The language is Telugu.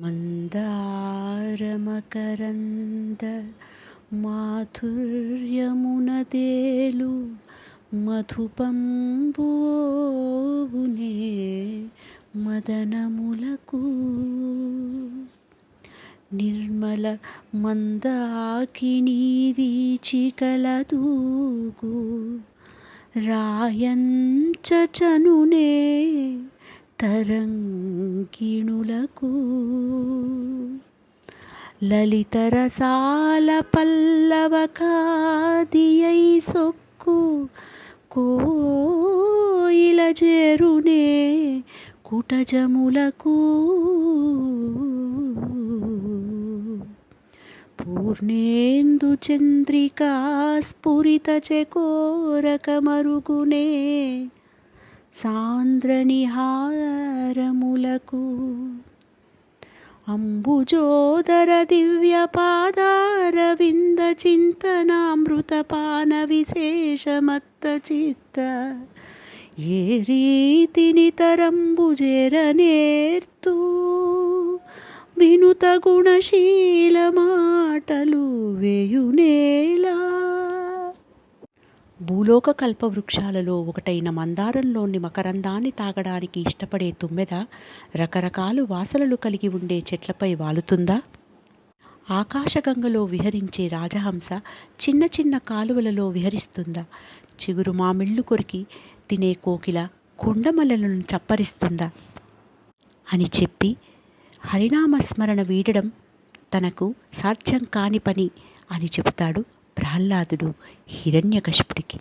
మందారమకరంద మాధుర్యమునదేలు మధుపంబునే మదనములకు. నిర్మల మందాకిని వీచికలదూగు రాయంచచనునే తరంగిణులకు. లలితరసాల పల్లవకాదియై సొక్కు కోయిల చేరునే కుటజములకు. పూర్ణేందు చంద్రికా స్ఫురిత చెకోరక మరుగునే సాంద్రనిహారములకు అంబుజోదర దివ్య పాదారవింద చింతనామృతపాన విశేషమత్త చిత్త ఏ రీతిని తరంబుజేరనేర్తూ వినుత గుణశీల మాటలు భూలోక కల్పవృక్షాలలో ఒకటైన మందారంలోని మకరందాన్ని తాగడానికి ఇష్టపడే తుమ్మెద రకరకాలు వాసనలు కలిగి ఉండే చెట్లపై వాలుతుందా? ఆకాశగంగలో విహరించే రాజహంస చిన్న చిన్న కాలువలలో విహరిస్తుందా? చిగురు మామిళ్ళు కొరికి తినే కోకిల కొండమల్లలను చప్పరిస్తుందా? అని చెప్పి హరినామస్మరణ వీడడం తనకు సాధ్యం కాని పని అని చెబుతాడు ప్రహ్లాదుడు హిరణ్యకశిపుడికి.